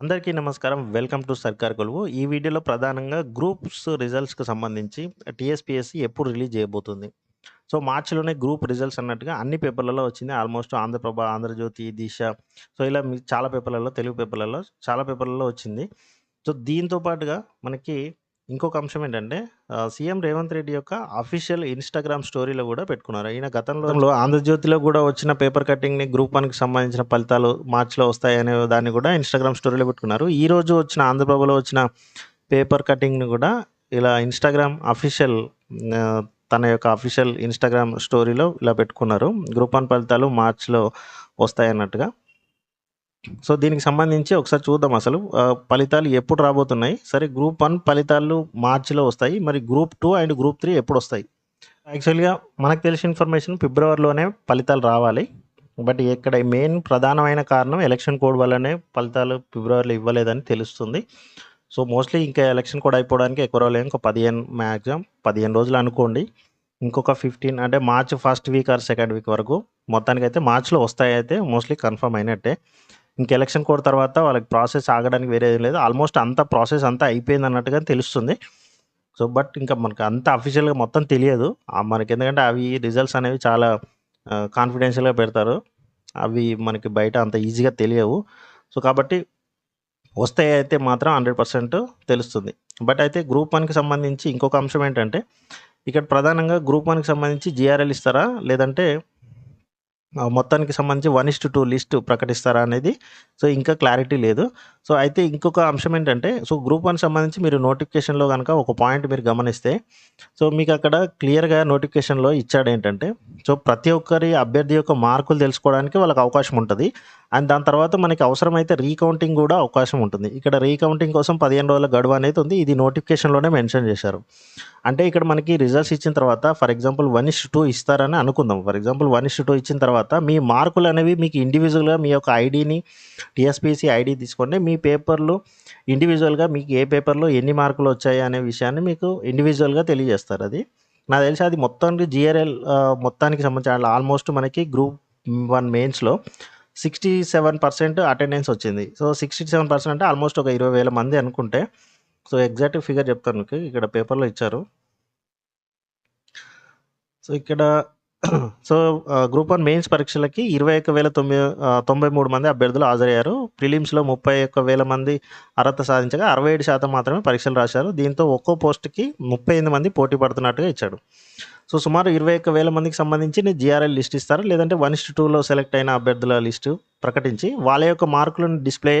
అందరికీ నమస్కారం. Welcome to సర్కార్ కొలువు. ఈ వీడియోలో ప్రధానంగా గ్రూప్స్ రిజల్ట్స్‌కి సంబంధించి టీఎస్‌పీఎస్‌సీ ఎప్పుడు రిలీజ్ చేయబోతుంది. సో, మార్చిలోనే గ్రూప్ రిజల్ట్స్ అన్నట్టుగా అన్ని పేపర్‌లలో వచ్చింది. ఆల్మోస్ట్ ఆంధ్రప్రభ, ఆంధ్రజ్యోతి, దిశ సో, ఇలా చాలా పేపర్‌లలో తెలుగు పేపర్‌లలో చాలా పేపర్‌లలో వచ్చింది. సో, దీంతో పాటుగా మనకి ఇంకొక అంశం ఏంటంటే సీఎం రేవంత్ రెడ్డి యొక్క అఫీషియల్ ఇన్‌స్టాగ్రామ్ స్టోరీలో గూడా పెట్టుకున్నారు. ఈయన గతంలో ఆంధ్రజ్యోతిలో గూడా వచ్చిన పేపర్ కటింగ్‌ని గ్రూప్ 1కి సంబంధించిన ఫలితాలు మార్చ్‌లో వస్తాయనే దాన్ని గూడా ఇన్‌స్టాగ్రామ్ స్టోరీలో పెట్టుకున్నారు. ఈరోజు వచ్చిన ఆంధ్రప్రభలో వచ్చిన పేపర్ కటింగ్‌ని గూడా ఇలా ఇన్‌స్టాగ్రామ్ అఫీషియల్ తన యొక్క అఫీషియల్ ఇన్‌స్టాగ్రామ్ స్టోరీలో ఇలా పెట్టుకున్నారు. గ్రూప్ 1 ఫలితాలు మార్చ్‌లో వస్తాయన్నట్టుగా. సో, దీనికి సంబంధించి ఒకసారి చూద్దాం అసలు ఫలితాలు ఎప్పుడు రాబోతున్నాయి? సరే గ్రూప్ వన్ ఫలితాలు మార్చిలో వస్తాయి. మరి group two and group three ఎప్పుడు వస్తాయి యాక్చువల్‌గా మనకు తెలిసిన ఇన్ఫర్మేషన్ ఫిబ్రవరిలోనే ఫలితాలు రావాలి. బట్ ఇక్కడ మెయిన్ ప్రధానమైన కారణం ఎలక్షన్ కోడ్ వల్లనే ఫలితాలు ఫిబ్రవరిలో ఇవ్వలేదని తెలుస్తుంది. సో, మోస్ట్‌లీ ఇంకా ఎలక్షన్ కోడ్ అయిపోవడానికి ఎక్కువ రోజులు ఇంకో పదిహేను మ్యాక్సిమం పదిహేను రోజులు అనుకోండి. ఇంకొక 15 అంటే March first week or second week వరకు మొత్తానికైతే మార్చ్‌లో వస్తాయి అయితే మోస్ట్‌లీ కన్ఫర్మ్ అయినట్టే. ఇంక ఎలక్షన్ కోడ్ తర్వాత వాళ్ళకి ప్రాసెస్ ఆగడానికి వేరేది లేదు. ఆల్మోస్ట్ అంత ప్రాసెస్ అంతా అయిపోయింది అన్నట్టుగా తెలుస్తుంది. సో, బట్ ఇంకా మనకు అంత అఫీషియల్‌గా మొత్తం తెలియదు. మనకి ఎందుకంటే అవి రిజల్ట్స్ అనేవి చాలా కాన్ఫిడెన్షియల్‌గా పెడతారు. అవి మనకి బయట అంత ఈజీగా తెలియవు. సో, కాబట్టి వస్తాయయితే మాత్రం 100% తెలుస్తుంది. బట్ అయితే గ్రూప్ వన్కి సంబంధించి ఇంకొక అంశం ఏంటంటే ఇక్కడ ప్రధానంగా గ్రూప్ వన్కి సంబంధించి జిఆర్ఎల్ ఇస్తారా? లేదంటే మొత్తానికి సంబంధించి 1:2 లిస్ట్ ప్రకటిస్తారా అనేది సో, ఇంకా క్లారిటీ లేదు. సో, అయితే ఇంకొక అంశం ఏంటంటే సో, గ్రూప్ వన్ సంబంధించి మీరు నోటిఫికేషన్‌లో కనుక ఒక పాయింట్ మీరు గమనిస్తే సో, మీకు అక్కడ క్లియర్‌గా నోటిఫికేషన్‌లో ఇచ్చాడు ఏంటంటే సో, ప్రతి ఒక్కరి అభ్యర్థి యొక్క మార్కులు తెలుసుకోవడానికి వాళ్ళకి అవకాశం ఉంటుంది అండ్ దాని తర్వాత మనకి అవసరమైతే రీకౌంటింగ్ కూడా అవకాశం ఉంటుంది. ఇక్కడ రీకౌంటింగ్ కోసం 15 రోజుల గడువు అనేది ఉంది. ఇది నోటిఫికేషన్‌లోనే మెన్షన్ చేశారు. అంటే ఇక్కడ మనకి రిజల్ట్స్ ఇచ్చిన తర్వాత ఫర్ ఎగ్జాంపుల్ 1:2 ఇస్తారని అనుకుందాం. ఫర్ ఎగ్జాంపుల్ 1:2 ఇచ్చిన తర్వాత మీ మార్కులు అనేవి మీకు ఇండివిజువల్గా మీ యొక్క ఐడీని టీఎస్పీసీ ఐడి తీసుకోండి. మీ పేపర్‌లు ఇండివిజువల్గా మీకు ఏ పేపర్‌లో ఎన్ని మార్కులు వచ్చాయి అనే విషయాన్ని మీకు ఇండివిజువల్గా తెలియజేస్తారు అది నాకు తెలిసి అది మొత్తానికి జీఆర్ఎల్ మొత్తానికి సంబంధించి ఆల్మోస్ట్ మనకి గ్రూప్ వన్ మెయిన్స్‌లో 67% అటెండెన్స్ వచ్చింది. సో, 67% అంటే ఆల్మోస్ట్ ఒక ఇరవై వేల మంది అనుకుంటే సో, ఎగ్జాక్ట్ ఫిగర్ చెప్తాను ఇక్కడ పేపర్‌లో ఇచ్చారు. సో, ఇక్కడ సో, గ్రూప్ వన్ మెయిన్స్ పరీక్షలకి ఇరవై ఒకవేల తొమ్మిది తొంభై మూడు మంది అభ్యర్థులు హాజరయ్యారు. ప్రిలిమ్స్‌లో 31,000 మంది అర్హత సాధించగా 67% మాత్రమే పరీక్షలు రాశారు. దీంతో ఒక్కో పోస్టుకి ముప్పై ఎనిమిది మంది పోటీ పడుతున్నట్టుగా ఇచ్చాడు. సో, సుమారు 21,000 మందికి సంబంధించి జీఆర్ఎల్ లిస్ట్ ఇస్తారు. లేదంటే 1:2లో సెలెక్ట్ అయిన అభ్యర్థుల లిస్టు ప్రకటించి వాళ్ళ యొక్క మార్కులను డిస్‌ప్లే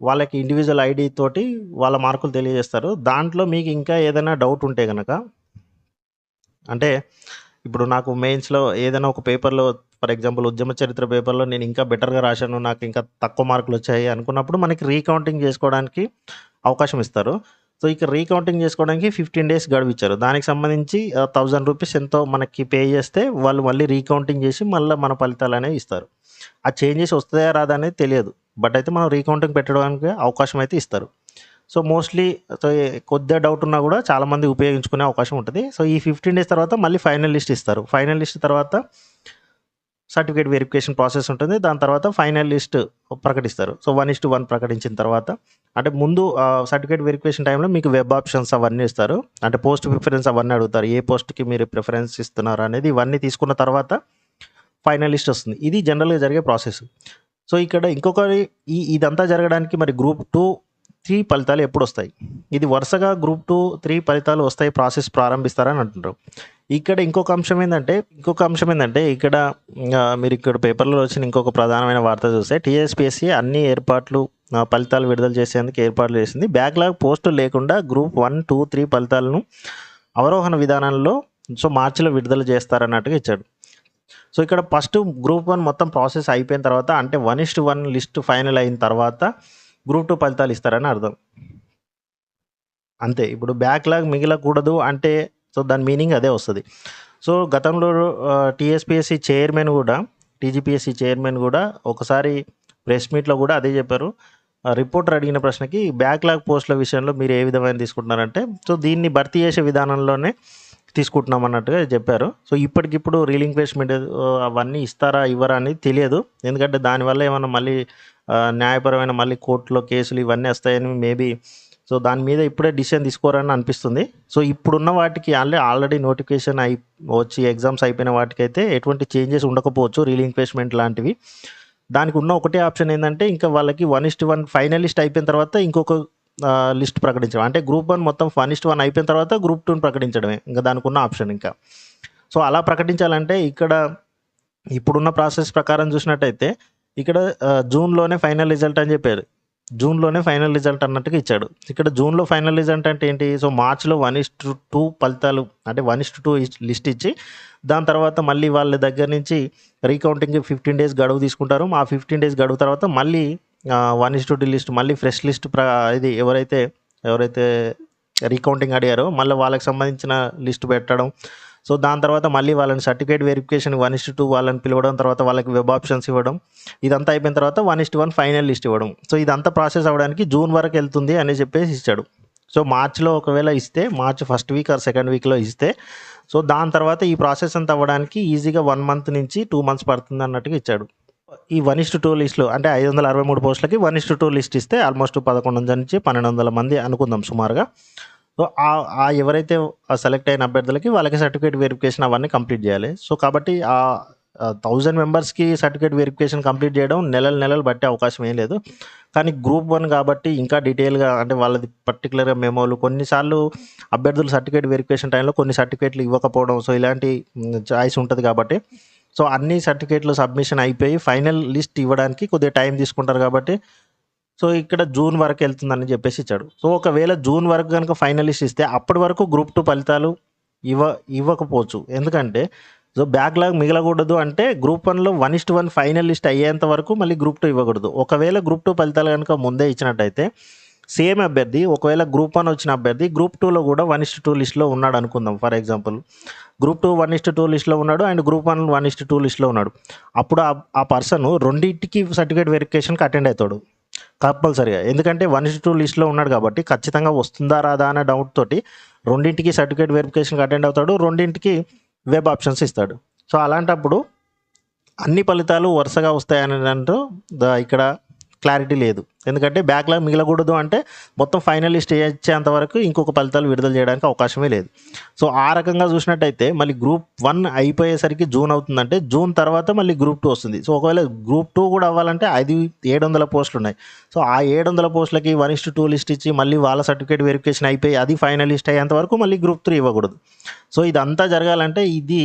వాళ్ళకి ఇండివిజువల్ ఐడి తోటి వాళ్ళ మార్కులు తెలియజేస్తారు. దాంట్లో మీకు ఇంకా ఏదైనా డౌట్ ఉంటే కనుక అంటే ఇప్పుడు నాకు మెయిన్స్‌లో ఏదైనా ఒక పేపర్‌లో ఫర్ ఎగ్జాంపుల్ ఉద్యమ చరిత్ర పేపర్‌లో నేను ఇంకా బెటర్‌గా రాశాను. నాకు ఇంకా తక్కువ మార్కులు వచ్చాయి అనుకున్నప్పుడు మనకి రీకౌంటింగ్ చేసుకోవడానికి అవకాశం ఇస్తారు. సో, ఇక రీకౌంటింగ్ చేసుకోవడానికి 15 డేస్ గడువిచ్చారు దానికి సంబంధించి థౌజండ్ రూపీస్ ఎంతో మనకి పే చేస్తే వాళ్ళు మళ్ళీ రీకౌంటింగ్ చేసి మళ్ళీ మన ఫలితాలు అనేవి ఇస్తారు. ఆ చేంజెస్ వస్తాయా రాదా అనేది తెలియదు. బట్ అయితే మనం రీకౌంటింగ్ పెట్టడానికి అవకాశం అయితే ఇస్తారు. సో, మోస్ట్‌లీ సో, కొద్దిగా డౌట్ ఉన్నా కూడా చాలామంది ఉపయోగించుకునే అవకాశం ఉంటుంది సో, ఈ 15 డేస్ తర్వాత మళ్ళీ ఫైనల్ లిస్ట్ ఇస్తారు. ఫైనల్ లిస్ట్ తర్వాత సర్టిఫికేట్ వెరిఫికేషన్ ప్రాసెస్ ఉంటుంది. దాని తర్వాత ఫైనల్ లిస్ట్ ప్రకటిస్తారు. సో, 1:1 ప్రకటించిన తర్వాత అంటే ముందు సర్టిఫికేట్ వెరిఫికేషన్ టైంలో మీకు వెబ్ ఆప్షన్స్ అవన్నీ ఇస్తారు. అంటే పోస్ట్ ప్రిఫరెన్స్ అవన్నీ అడుగుతారు. ఏ పోస్ట్‌కి మీరు ప్రిఫరెన్స్ ఇస్తున్నారు అనేది ఇవన్నీ తీసుకున్న తర్వాత ఫైనల్ లిస్ట్ వస్తుంది. ఇది జనరల్‌గా జరిగే ప్రాసెస్. సో, ఇక్కడ ఇంకొకటి ఈ ఇదంతా జరగడానికి మరి గ్రూప్ టూ త్రీ ఫలితాలు ఎప్పుడొస్తాయి? ఇది వరుసగా గ్రూప్ 2, 3 ఫలితాలు వస్తాయి ప్రాసెస్ ప్రారంభిస్తారని అంటున్నారు. ఇక్కడ ఇంకొక అంశం ఏంటంటే ఇంకొక అంశం ఏంటంటే ఇక్కడ మీరు ఇక్కడ పేపర్‌లో వచ్చిన ఇంకొక ప్రధానమైన వార్త చూస్తే టీఎస్‌పీఎస్‌సీ అన్ని ఏర్పాట్లు ఫలితాలు విడుదల చేసేందుకు ఏర్పాట్లు చేసింది. బ్యాక్‌లాగ్ పోస్టులు లేకుండా గ్రూప్ 1, 2, 3 ఫలితాలను అవరోహణ విధానంలో సో, మార్చిలో విడుదల చేస్తారన్నట్టుగా ఇచ్చాడు. సో, ఇక్కడ ఫస్ట్ గ్రూప్ వన్ మొత్తం ప్రాసెస్ అయిపోయిన తర్వాత అంటే 1:1 లిస్ట్ ఫైనల్ అయిన తర్వాత గ్రూప్ టూ ఫలితాలు ఇస్తారని అర్థం. అంతే. ఇప్పుడు బ్యాక్‌లాగ్ మిగిలకూడదు అంటే సో, దాని మీనింగ్ అదే వస్తుంది సో, గతంలో ఆహ్, టీఎస్‌పీఎస్‌సీ చైర్మన్ కూడా టీజీపీఎస్‌సీ చైర్మన్ కూడా ఒకసారి ప్రెస్ మీట్‌లో కూడా అదే చెప్పారు. రిపోర్టర్ అడిగిన ప్రశ్నకి బ్యాక్‌లాగ్ పోస్ట్‌ల విషయంలో మీరు ఏ విధమైన తీసుకుంటున్నారంటే సో, దీన్ని భర్తీ చేసే విధానంలోనే తీసుకుంటున్నాం అన్నట్టుగా చెప్పారు. సో, ఇప్పటికిప్పుడు రీలింగ్ ప్లేస్మెంట్ అవన్నీ ఇస్తారా? ఇవ్వరా? అనేది తెలియదు. ఎందుకంటే దానివల్ల ఏమైనా మళ్ళీ న్యాయపరమైన మళ్ళీ కోర్టులో కేసులు ఇవన్నీ వస్తాయని మేబీ సో, దాని మీద ఇప్పుడే డిసిషన్ తీసుకోరని అనిపిస్తుంది. సో, ఇప్పుడున్న వాటికి ఆల్రెడీ ఆల్రెడీ నోటిఫికేషన్ అయి వచ్చి ఎగ్జామ్స్ అయిపోయిన వాటికైతే ఎటువంటి చేంజెస్ ఉండకపోవచ్చు రీలింక్విష్‌మెంట్ లాంటివి. దానికి ఉన్న ఒకటే ఆప్షన్ ఏంటంటే ఇంకా వాళ్ళకి వన్ ఇస్ట్ వన్ ఫైనలిస్ట్ అయిపోయిన తర్వాత ఇంకొక లిస్ట్ ప్రకటించడం. అంటే గ్రూప్ వన్ మొత్తం 1:1 అయిపోయిన తర్వాత గ్రూప్ టూని ప్రకటించడమే. ఇంకా దానికి ఉన్న ఆప్షన్ ఇంకా. సో, అలా ప్రకటించాలంటే ఇక్కడ ఇప్పుడున్న ప్రాసెస్ ప్రకారం చూసినట్టయితే ఇక్కడ జూన్‌లోనే ఫైనల్ రిజల్ట్ అని చెప్పారు. జూన్‌లోనే ఫైనల్ రిజల్ట్ అన్నట్టుగా ఇచ్చాడు. ఇక్కడ జూన్‌లో ఫైనల్ రిజల్ట్ అంటే ఏంటి? సో, మార్చ్‌లో 1:2 ఫలితాలు అంటే 1:2 టూ లిస్ట్ ఇచ్చి దాని తర్వాత మళ్ళీ వాళ్ళ దగ్గర నుంచి రీకౌంటింగ్‌కి 15 డేస్ గడువు తీసుకుంటారు. ఆ 15 డేస్ గడువు తర్వాత మళ్ళీ one is to the list మళ్ళీ ఫ్రెష్ లిస్ట్ ప్ర ఇది ఎవరైతే ఎవరైతే రీకౌంటింగ్ అడిగారో మళ్ళీ వాళ్ళకి సంబంధించిన లిస్ట్ పెట్టడం. సో, దాని తర్వాత మళ్ళీ వాళ్ళని సర్టిఫికేట్ వెరిఫికేషన్ 1:2 వాళ్ళని పిలవడం. తర్వాత వాళ్ళకి వెబ్ ఆప్షన్స్ ఇవ్వడం. ఇదంతా అయిపోయిన తర్వాత 1:1 ఫైనల్ లిస్ట్ ఇవ్వడం. సో, ఇదంతా ప్రాసెస్ అవ్వడానికి జూన్ వరకు వెళ్తుంది అని చెప్పేసి ఇచ్చాడు. సో, మార్చ్‌లో ఒకవేళ ఇస్తే March first week or second వీక్‌లో ఇస్తే సో, దాని తర్వాత ఈ ప్రాసెస్ అంతా అవ్వడానికి ఈజీగా వన్ మంత్ నుంచి టూ మంత్స్ పడుతుంది అన్నట్టుగా ఇచ్చాడు. ఈ 1:2 లిస్ట్‌లో అంటే 563 పోస్టులకి 1:2 లిస్ట్ ఇస్తే ఆల్మోస్ట్ 1100 నుంచి 1200 మంది అనుకుందాం సుమారుగా. సో, ఆ ఎవరైతే సెలెక్ట్ అయిన అభ్యర్థులకి వాళ్ళకి సర్టిఫికేట్ వెరిఫికేషన్ అవన్నీ కంప్లీట్ చేయాలి. సో, కాబట్టి ఆ థౌజండ్ మెంబర్స్‌కి సర్టిఫికేట్ వెరిఫికేషన్ కంప్లీట్ చేయడం నెలలు నెలలు పట్టే అవకాశం ఏం లేదు. కానీ గ్రూప్ వన్ కాబట్టి ఇంకా డీటెయిల్‌గా అంటే వాళ్ళది పర్టికులర్గా మెమోలు కొన్నిసార్లు అభ్యర్థులు సర్టిఫికేట్ వెరిఫికేషన్ టైంలో కొన్ని సర్టిఫికేట్‌లు ఇవ్వకపోవడం. సో, ఇలాంటి చాయిస్ ఉంటుంది కాబట్టి సో, అన్ని సర్టిఫికేట్‌లు సబ్మిషన్ అయిపోయి ఫైనల్ లిస్ట్ ఇవ్వడానికి కొద్దిగా టైం తీసుకుంటారు కాబట్టి సో, ఇక్కడ జూన్ వరకు వెళ్తుందని చెప్పేసి ఇచ్చాడు. సో, ఒకవేళ జూన్ వరకు కనుక ఫైనల్ లిస్ట్ ఇస్తే అప్పటి వరకు గ్రూప్ టూ ఫలితాలు ఇవ్వ ఇవ్వకపోవచ్చు. ఎందుకంటే సో, బ్యాక్‌లాగ్ మిగలకూడదు అంటే గ్రూప్ 1లో 1:1 ఫైనల్ లిస్ట్ అయ్యేంత వరకు మళ్ళీ గ్రూప్ టూ ఇవ్వకూడదు. ఒకవేళ గ్రూప్ టూ ఫలితాలు కనుక ముందే ఇచ్చినట్టయితే సేమ్ అభ్యర్థి ఒకవేళ గ్రూప్ వన్ వచ్చిన అభ్యర్థి గ్రూప్ టూలో కూడా 1:2 లిస్ట్‌లో ఉన్నాడు అనుకుందాం ఫర్ ఎగ్జాంపుల్. గ్రూప్ 2 1:2 లిస్ట్‌లో ఉన్నాడు అండ్ గ్రూప్ 1 1:2 లిస్ట్‌లో ఉన్నాడు. అప్పుడు ఆ పర్సన్ రెండింటికి సర్టిఫికేట్ వెరిఫికేషన్‌కి అటెండ్ అవుతాడు కంపల్సరిగా ఎందుకంటే 1:2 లిస్ట్‌లో ఉన్నాడు కాబట్టి ఖచ్చితంగా వస్తుందా? రాదా? అనే డౌట్ తోటి రెండింటికి సర్టిఫికేట్ వెరిఫికేషన్‌కి అటెండ్ అవుతాడు. రెండింటికి వెబ్ ఆప్షన్స్ ఇస్తాడు. సో, అలాంటప్పుడు అన్ని ఫలితాలు వరుసగా వస్తాయని అంటూ ఇక్కడ క్లారిటీ లేదు. ఎందుకంటే బ్యాక్‌లాగ్ మిగలకూడదు అంటే మొత్తం ఫైనల్ లిస్ట్ ఇచ్చేంత వరకు ఇంకొక ఫలితాలు విడుదల చేయడానికి అవకాశమే లేదు. సో, ఆ రకంగా చూసినట్టయితే మళ్ళీ గ్రూప్ వన్ అయిపోయేసరికి జూన్ అవుతుందంటే జూన్ తర్వాత మళ్ళీ గ్రూప్ టూ వస్తుంది. సో, ఒకవేళ గ్రూప్ టూ కూడా అవ్వాలంటే అది 700 పోస్టులున్నాయి. సో, ఆ 700 పోస్టులకి 1:2 లిస్ట్ ఇచ్చి మళ్ళీ వాళ్ళ సర్టిఫికేట్ వెరిఫికేషన్ అయిపోయి అది ఫైనల్ లిస్ట్ అయ్యేంత వరకు మళ్ళీ గ్రూప్ త్రీ ఇవ్వకూడదు. సో, ఇదంతా జరగాలంటే ఇది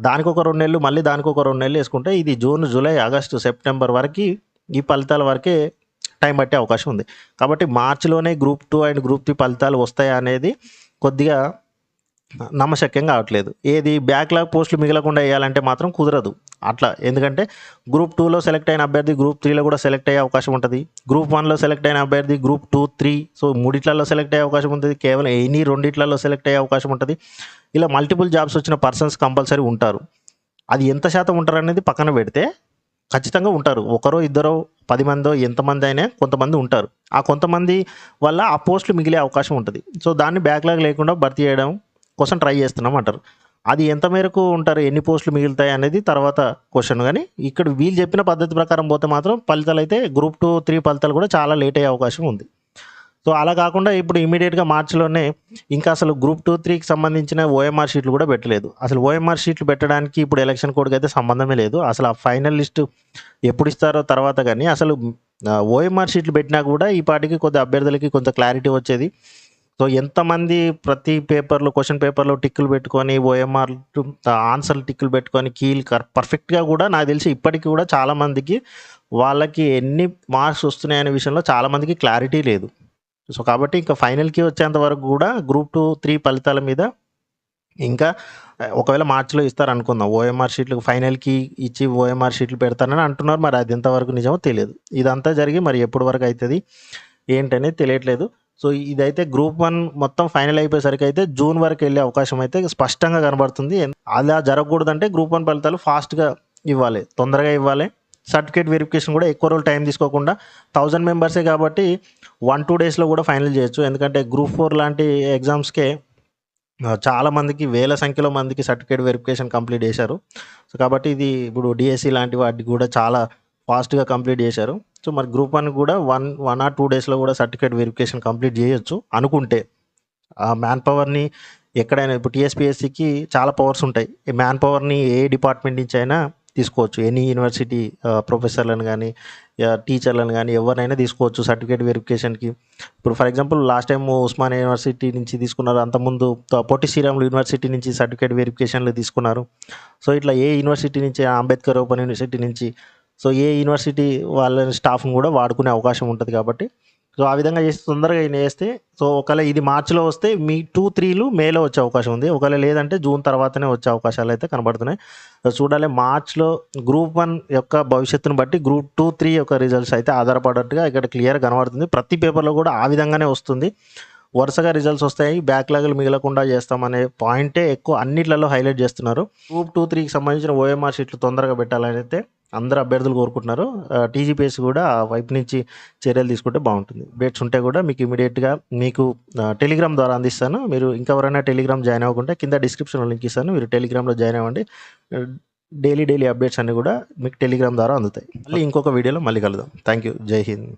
దానికొక రెండు నెలలు మళ్ళీ దానికొక రెండు నెలలు వేసుకుంటే ఇది జూన్, జూలై, ఆగస్టు, సెప్టెంబర్ వరకు ఈ ఫలితాల వరకే టైం పట్టే అవకాశం ఉంది. కాబట్టి మార్చ్‌లోనే group two and group three ఫలితాలు వస్తాయా అనేది కొద్దిగా నమ్మశక్యం కావట్లేదు. ఏది బ్యాక్‌లాగ్ పోస్టులు మిగలకుండా వేయాలంటే మాత్రం కుదరదు. అట్లా ఎందుకంటే గ్రూప్ టూలో సెలెక్ట్ అయిన అభ్యర్థి గ్రూప్ త్రీలో కూడా సెలెక్ట్ అయ్యే అవకాశం ఉంటుంది గ్రూప్ వన్లో సెలెక్ట్ అయిన అభ్యర్థి గ్రూప్ 2, 3 సో, మూడిట్లలో సెలెక్ట్ అయ్యే అవకాశం ఉంటుంది కేవలం ఎనీ రెండిట్లలో సెలెక్ట్ అయ్యే అవకాశం ఉంటుంది ఇలా మల్టిపుల్ జాబ్స్ వచ్చిన పర్సన్స్ కంపల్సరీ ఉంటారు. అది ఎంత శాతం ఉంటారనేది పక్కన పెడితే ఖచ్చితంగా ఉంటారు. ఒకరో, ఇద్దరో, పది మందో ఎంతమంది అయినా కొంతమంది ఉంటారు. ఆ కొంతమంది వల్ల ఆ పోస్టులు మిగిలే అవకాశం ఉంటుంది సో, దాన్ని బ్యాక్‌లాగ్ లేకుండా భర్తీ చేయడం కోసం ట్రై చేస్తున్నాం అంటారు. అది ఎంత మేరకు ఉంటారు? ఎన్ని పోస్టులు మిగులుతాయి అనేది తర్వాత క్వశ్చన్ కానీ ఇక్కడ వీళ్ళు చెప్పిన పద్ధతి ప్రకారం పోతే మాత్రం ఫలితాలు అయితే గ్రూప్ 2, 3 ఫలితాలు కూడా చాలా లేట్ అయ్యే అవకాశం ఉంది. సో, అలా కాకుండా ఇప్పుడు ఇమ్మీడియేట్‌గా మార్చిలోనే ఇంకా అసలు గ్రూప్ 2, 3కి సంబంధించిన ఓఎంఆర్ షీట్లు కూడా పెట్టలేదు. అసలు ఓఎంఆర్ షీట్లు పెట్టడానికి ఇప్పుడు ఎలక్షన్ కోడ్‌కైతే సంబంధమే లేదు. అసలు ఆ ఫైనల్ లిస్ట్ ఎప్పుడు ఇస్తారో తర్వాత కానీ అసలు ఓఎంఆర్ షీట్లు పెట్టినా కూడా ఈ పాటికి కొద్దిగా అభ్యర్థులకి కొంత క్లారిటీ వచ్చేది. సో, ఎంతమంది ప్రతి పేపర్‌లో క్వశ్చన్ పేపర్‌లో టిక్కులు పెట్టుకొని ఓఎంఆర్ ఆన్సర్‌లు టిక్కులు పెట్టుకొని కీలు కర్ పర్ఫెక్ట్‌గా కూడా నాకు తెలిసి ఇప్పటికి కూడా చాలామందికి వాళ్ళకి ఎన్ని మార్క్స్ వస్తున్నాయనే విషయంలో చాలామందికి క్లారిటీ లేదు. సో, కాబట్టి ఇంకా ఫైనల్‌కి వచ్చేంత వరకు కూడా గ్రూప్ 2, 3 ఫలితాల మీద ఇంకా ఒకవేళ మార్చిలో ఇస్తారు అనుకుందాం ఓఎంఆర్ షీట్లు ఫైనల్‌కి ఇచ్చి ఓఎంఆర్ షీట్లు పెడతానని అంటున్నారు. మరి అది ఎంతవరకు నిజమో తెలియదు. ఇదంతా జరిగి మరి ఎప్పటి వరకు అవుతుంది ఏంటనేది తెలియట్లేదు. సో, ఇదైతే గ్రూప్ వన్ మొత్తం ఫైనల్ అయిపోయేసరికి అయితే జూన్ వరకు వెళ్ళే అవకాశం అయితే స్పష్టంగా కనబడుతుంది. అలా జరగకూడదంటే గ్రూప్ వన్ ఫలితాలు ఫాస్ట్‌గా ఇవ్వాలి. తొందరగా ఇవ్వాలి. సర్టిఫికేట్ వెరిఫికేషన్ కూడా ఎక్కువ రోజులు టైం తీసుకోకుండా థౌజండ్ మెంబర్సే కాబట్టి 1, 2 డేస్‌లో కూడా ఫైనల్ చేయొచ్చు. ఎందుకంటే గ్రూప్ ఫోర్ లాంటి ఎగ్జామ్స్‌కే చాలామందికి వేల సంఖ్యలో మందికి సర్టిఫికేట్ వెరిఫికేషన్ కంప్లీట్ చేశారు. సో, కాబట్టి ఇది ఇప్పుడు డిఎస్సి లాంటి వాటికి కూడా చాలా ఫాస్ట్‌గా కంప్లీట్ చేశారు. సో మరి గ్రూప్ వన్ కూడా వన్ వన్ ఆర్ టూ డేస్లో కూడా సర్టిఫికేట్ వెరిఫికేషన్ కంప్లీట్ చేయొచ్చు అనుకుంటే ఆ మ్యాన్ పవర్ని ఎక్కడైనా ఇప్పుడు టీఎస్పిఎస్సికి చాలా పవర్స్ ఉంటాయి ఈ మ్యాన్ పవర్ని ఏ డిపార్ట్మెంట్ నుంచి అయినా తీసుకోవచ్చు. ఎనీ యూనివర్సిటీ ప్రొఫెసర్లను కానీ టీచర్లను కానీ ఎవరినైనా తీసుకోవచ్చు సర్టిఫికేట్ వెరిఫికేషన్కి. ఇప్పుడు for example last time Osmania university నుంచి తీసుకున్నారు. అంతకుముందు త- పొట్టి శ్రీరాములు యూనివర్సిటీ నుంచి సర్టిఫికేట్ వెరిఫికేషన్లు తీసుకున్నారు. సో ఇట్లా ఏ యూనివర్సిటీ నుంచి అంబేద్కర్ ఓపెన్ యూనివర్సిటీ నుంచి సో ఏ యూనివర్సిటీ వాళ్ళ స్టాఫ్ని కూడా వాడుకునే అవకాశం ఉంటుంది కాబట్టి సో ఆ విధంగా చేసి తొందరగా ఈయన వేస్తే సో ఒకవేళ ఇది మార్చిలో వస్తే మీ టూ త్రీలు మేలో వచ్చే అవకాశం ఉంది. ఒకవేళ లేదంటే జూన్ తర్వాతనే వచ్చే అవకాశాలు అయితే కనబడుతున్నాయి. చూడాలి మార్చ్లో గ్రూప్ వన్ యొక్క భవిష్యత్తును బట్టి గ్రూప్ టూ త్రీ యొక్క రిజల్ట్స్ అయితే ఆధారపడట్టుగా ఇక్కడ క్లియర్ కనబడుతుంది. ప్రతి పేపర్లో కూడా ఆ విధంగానే వస్తుంది. వరుసగా రిజల్ట్స్ వస్తాయి. బ్యాక్లాగులు మిగలకుండా చేస్తామనే పాయింటే ఎక్కువ అన్నిట్లలో హైలైట్ చేస్తున్నారు. గ్రూప్ టూ త్రీకి సంబంధించిన ఓఎంఆర్ షీట్లు తొందరగా పెట్టాలని అయితే అందరు అభ్యర్థులు కోరుకుంటున్నారు. టీజీపీఎస్ కూడా ఆ వైపు నుంచి చర్యలు తీసుకుంటే బాగుంటుంది. డేట్స్ ఉంటే కూడా మీకు ఇమీడియట్గా మీకు టెలిగ్రామ్ ద్వారా అందిస్తాను. మీరు ఇంకెవరైనా టెలిగ్రామ్ జాయిన్ అవ్వకుండా కింద డిస్క్రిప్షన్లో లింక్ ఇస్తాను. మీరు టెలిగ్రామ్లో జాయిన్ అవ్వండి. డైలీ డైలీ అప్డేట్స్ అన్నీ కూడా మీకు టెలిగ్రామ్ ద్వారా అందుతాయి. మళ్ళీ ఇంకొక వీడియోలో మళ్ళీ కలుద్దాం. థ్యాంక్ యూ జై హింద్